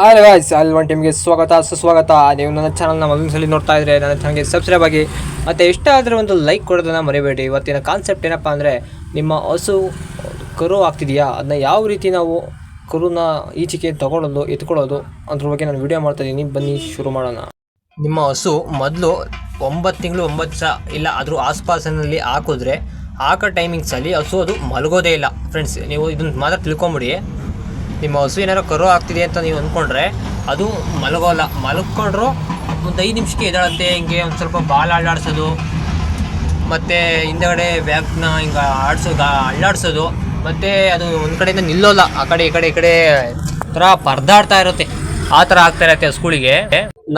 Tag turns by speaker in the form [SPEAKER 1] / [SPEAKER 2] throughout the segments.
[SPEAKER 1] Hi guys ಅಲ್ಲಿ one ಟೀಮ್ಗೆ ಸ್ವಾಗತ, ಸುಸ್ವಾಗತ. ನೀವು ನನ್ನ ಚಾನಲ್ನ ಮೊದಲನೇ ನೋಡ್ತಾ ಇದ್ರೆ, ನನ್ನ ಚಾನಲ್ಗೆ ಸಬ್ಸ್ಕ್ರೈಬ್ ಆಗಿ. ಮತ್ತು ಇಷ್ಟ ಆದರೆ ಒಂದು ಲೈಕ್ ಕೊಡೋದನ್ನು ಮರಿಬೇಡಿ. ಇವತ್ತಿನ ಕಾನ್ಸೆಪ್ಟ್ ಏನಪ್ಪ ಅಂದರೆ, ನಿಮ್ಮ ಹಸು ಕರು ಆಗ್ತಿದೆಯಾ? ಅದನ್ನ ಯಾವ ರೀತಿ ನಾವು ಕರುನ ಈಚೆಗೆ ತಗೊಳ್ಳೋದು ಎತ್ಕೊಳ್ಳೋದು ಅದ್ರ ಬಗ್ಗೆ ನಾನು ವಿಡಿಯೋ ಮಾಡ್ತಾ ಇದ್ದೀನಿ. ಬನ್ನಿ, ಶುರು ಮಾಡೋಣ. ನಿಮ್ಮ ಹಸು ಮೊದಲು ಒಂಬತ್ತು ತಿಂಗಳು ಒಂಬತ್ತು ಸಹ ಇಲ್ಲ ಅದ್ರ ಆಸ್ಪಾಸಿನಲ್ಲಿ ಹಾಕಿದ್ರೆ, ಹಾಕೋ ಟೈಮಿಂಗ್ಸಲ್ಲಿ ಹಸು ಅದು ಮಲಗೋದೇ ಇಲ್ಲ. ಫ್ರೆಂಡ್ಸ್ ನೀವು ಇದನ್ನ ಮಾತ್ರ ತಿಳ್ಕೊಂಬಿಡಿ. ನಿಮ್ಮ ಹಸು ಏನಾರು ಕರು ಆಗ್ತಿದೆ ಅಂತ ನೀವು ಅಂದ್ಕೊಂಡ್ರೆ ಅದು ಮಲಗೋಲ್ಲ. ಮಲಗ್ಕೊಂಡ್ರು ಒಂದು ಐದು ನಿಮಿಷಕ್ಕೆ ಎದ್ದಾಳತ್ತೆ ಹಿಂಗೆ ಒಂದು ಸ್ವಲ್ಪ ಬಾಲ್ ಅಳ್ಳಾಡ್ಸೋದು ಮತ್ತು ಹಿಂದಗಡೆ ಬ್ಯಾಗ್ನ ಹಿಂಗೆ ಆಡಿಸೋದು ಅಳ್ಳಾಡ್ಸೋದು ಮತ್ತು ಅದು ಒಂದು ಕಡೆಯಿಂದ ನಿಲ್ಲೋಲ್ಲ. ಆ ಕಡೆ, ಈ ಕಡೆ ಈ ಕಡೆ ಥರ ಪರ್ದಾಡ್ತಾ ಇರುತ್ತೆ. ಆ ಥರ ಆಗ್ತಾ ಇರತ್ತೆ ಹಸುಗಳಿಗೆ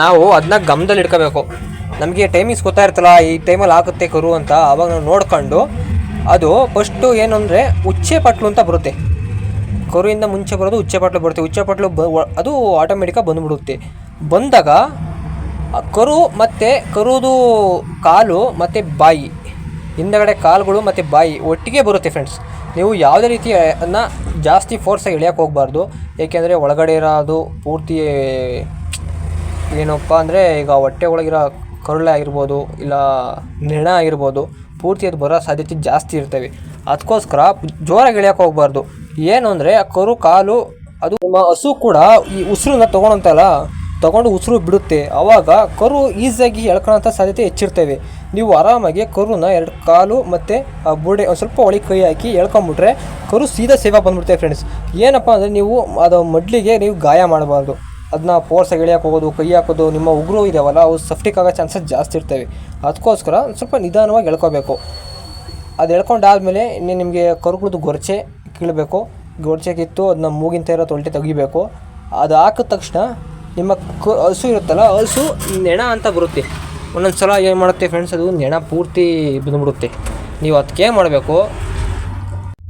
[SPEAKER 1] ನಾವು ಅದನ್ನ ಗಮನದಲ್ಲಿ ಇಟ್ಕೋಬೇಕು. ನಮಗೆ ಟೈಮಿಂಗ್ಸ್ ಗೊತ್ತಾ ಇರ್ತಲ್ಲ ಈ ಟೈಮಲ್ಲಿ ಆಗುತ್ತೆ ಕರು ಅಂತ, ಅವಾಗ ನಾವು ನೋಡ್ಕೊಂಡು ಅದು ಫಸ್ಟು ಏನು ಅಂದರೆ ಉಚ್ಚೆ ಪಟ್ಲು ಅಂತ ಬರುತ್ತೆ. ಕರುವಿಂದ ಮುಂಚೆ ಬರೋದು ಉಚ್ಚೆಪಟ್ಲು ಬರುತ್ತೆ. ಉಚ್ಚೆಪಟ್ಲು ಬ ಅದು ಆಟೋಮೆಟಿಕಾಗಿ ಬಂದುಬಿಡುತ್ತೆ. ಬಂದಾಗ ಕರು ಮತ್ತು ಕರುದು ಕಾಲು ಮತ್ತು ಬಾಯಿ, ಹಿಂದಗಡೆ ಕಾಲುಗಳು ಮತ್ತು ಬಾಯಿ ಒಟ್ಟಿಗೆ ಬರುತ್ತೆ ಫ್ರೆಂಡ್ಸ್ ನೀವು ಯಾವುದೇ ರೀತಿ ಅನ್ನ ಜಾಸ್ತಿ ಫೋರ್ಸಾಗಿ ಎಳೆಯೋಕೆ ಹೋಗಬಾರ್ದು. ಏಕೆಂದರೆ ಒಳಗಡೆ ಇರೋದು ಪೂರ್ತಿ, ಏನಪ್ಪ ಅಂದರೆ ಈಗ ಹೊಟ್ಟೆ ಒಳಗಿರೋ ಕರುಳೆ ಆಗಿರ್ಬೋದು, ಇಲ್ಲ ನೆಣ ಆಗಿರ್ಬೋದು. ಪೂರ್ತಿ ಅದು ಬರೋ ಸಾಧ್ಯತೆ ಜಾಸ್ತಿ ಇರ್ತವೆ. ಅದಕ್ಕೋಸ್ಕರ ಜೋರಾಗಿ ಎಳೆಯೋಕೆ ಹೋಗ್ಬಾರ್ದು. ಏನು ಅಂದರೆ ಆ ಕರು, ಕಾಲು, ಅದು ನಿಮ್ಮ ಹಸು ಕೂಡ ಈ ಉಸಿರನ್ನ ತೊಗೊಳಂತಲ್ಲ ತೊಗೊಂಡು ಉಸಿರು ಬಿಡುತ್ತೆ. ಆವಾಗ ಕರು ಈಸಿಯಾಗಿ ಎಳ್ಕೊಳ್ಳೋಂಥ ಸಾಧ್ಯತೆ ಹೆಚ್ಚಿರ್ತವೆ. ನೀವು ಆರಾಮಾಗಿ ಕರುನ ಎರಡು ಕಾಲು ಮತ್ತು ಆ ಬುಡೆ ಒಂದು ಸ್ವಲ್ಪ ಒಳಗೆ ಕೈ ಹಾಕಿ ಎಳ್ಕೊಂಬಿಟ್ರೆ ಕರು ಸೀದಾ ಸೇವಾ ಬಂದ್ಬಿಡ್ತೇವೆ ಫ್ರೆಂಡ್ಸ್ ಏನಪ್ಪ ಅಂದರೆ ನೀವು ಅದು ಮಡ್ಲಿಗೆ ನೀವು ಗಾಯ ಮಾಡಬಾರ್ದು. ಅದನ್ನ ಫೋರ್ಸಾಗಿ ಎಳಿಯಕ್ಕೆ ಹೋಗೋದು, ಕೈ ಹಾಕೋದು, ನಿಮ್ಮ ಉಗುರು ಇದಾವಲ್ಲ, ಅವು ಸಫ್ಟಿಕ್ ಆಗೋ ಚಾನ್ಸಸ್ ಜಾಸ್ತಿ ಇರ್ತವೆ. ಅದಕ್ಕೋಸ್ಕರ ಸ್ವಲ್ಪ ನಿಧಾನವಾಗಿ ಎಳ್ಕೋಬೇಕು. ಅದು ಎಳ್ಕೊಂಡಾದಮೇಲೆ ಇನ್ನು ನಿಮಗೆ ಕರುಗಳದ್ದು ಗೊರಚೆ ಕೀಳಬೇಕು. ಗೊರಚೆ ಕಿತ್ತು ಅದನ್ನ ಮೂಗಿನ ಇರೋ ತೊಳಟೆ ತೆಗಿಬೇಕು. ಅದು ಹಾಕಿದ ತಕ್ಷಣ ನಿಮ್ಮ ಕ, ಹಸು ಇರುತ್ತಲ್ಲ, ಹಸು ನೆಣ ಅಂತ ಬರುತ್ತೆ. ಒಂದೊಂದು ಸಲ ಏನು ಮಾಡುತ್ತೆ ಫ್ರೆಂಡ್ಸ್ ಅದು ನೆಣ ಪೂರ್ತಿ ಬಂದುಬಿಡುತ್ತೆ ನೀವು ಅದಕ್ಕೆ ಮಾಡಬೇಕು?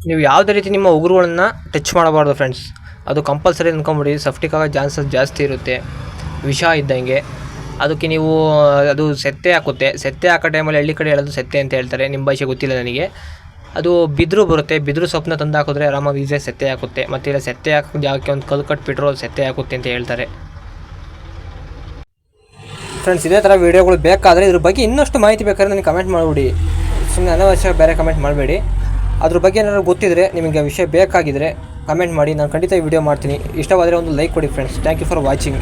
[SPEAKER 1] ನೀವು ಯಾವುದೇ ರೀತಿ ನಿಮ್ಮ ಉಗುರುಗಳನ್ನು ಟಚ್ ಮಾಡಬಾರ್ದು ಫ್ರೆಂಡ್ಸ್ ಅದು ಕಂಪಲ್ಸರಿ ಅಂದ್ಕೊಂಬಿಡಿ ಸಫ್ಟಿಕ್ ಆಗೋ ಚಾನ್ಸಸ್ ಜಾಸ್ತಿ ಇರುತ್ತೆ. ವಿಷ ಇದ್ದಂಗೆ. ಅದಕ್ಕೆ ನೀವು, ಅದು ಸೆತ್ತೆ ಹಾಕುತ್ತೆ. ಸೆತ್ತೆ ಹಾಕೋ ಟೈಮಲ್ಲಿ ಹಳ್ಳಿ ಕಡೆ ಹೇಳೋದು ಸೆತ್ತೆ ಅಂತ ಹೇಳ್ತಾರೆ. ನಿಮ್ಮ ಭಾಷೆ ಗೊತ್ತಿಲ್ಲ ನನಗೆ. ಅದು ಬಿದ್ರು ಬರುತ್ತೆ. ಬಿದ್ರು ಸೊಪ್ಪನ್ನ ತಂದು ಹಾಕಿದ್ರೆ ಆರಾಮಾಗಿ ಈಸಿಯಾಗಿ ಸೆತ್ತೆ ಹಾಕುತ್ತೆ. ಮತ್ತು ಇಲ್ಲ, ಸೆತ್ತೆ ಹಾಕೋ ಜಾಗಕ್ಕೆ ಒಂದು ಕಲ್ಲು ಕಟ್ಬಿಟ್ರು ಅದು ಸೆತ್ತೆ ಹಾಕುತ್ತೆ ಅಂತ ಹೇಳ್ತಾರೆ. ಫ್ರೆಂಡ್ಸ್ ಇದೇ ಥರ ವೀಡಿಯೋಗಳು ಬೇಕಾದರೆ ಇದ್ರ ಬಗ್ಗೆ ಇನ್ನಷ್ಟು ಮಾಹಿತಿ ಬೇಕಾದ್ರೆ ನನಗೆ ಕಮೆಂಟ್ ಮಾಡಿಬಿಡಿ. ಸುಮ್ಮನೆ ಅನವಶ್ಯಕ ಬೇರೆ ಕಮೆಂಟ್ ಮಾಡಬೇಡಿ. ಅದ್ರ ಬಗ್ಗೆ ಏನಾದ್ರು ಗೊತ್ತಿದ್ರೆ ನಿಮಗೆ ವಿಷಯ ಬೇಕಾಗಿದ್ದರೆ ಕಮೆಂಟ್ ಮಾಡಿ, ನಾನು ಖಂಡಿತ ಈ ವಿಡಿಯೋ ಮಾಡ್ತೀನಿ. ಇಷ್ಟವಾದರೆ ಒಂದು ಲೈಕ್ ಕೊಡಿ friends thank you for watching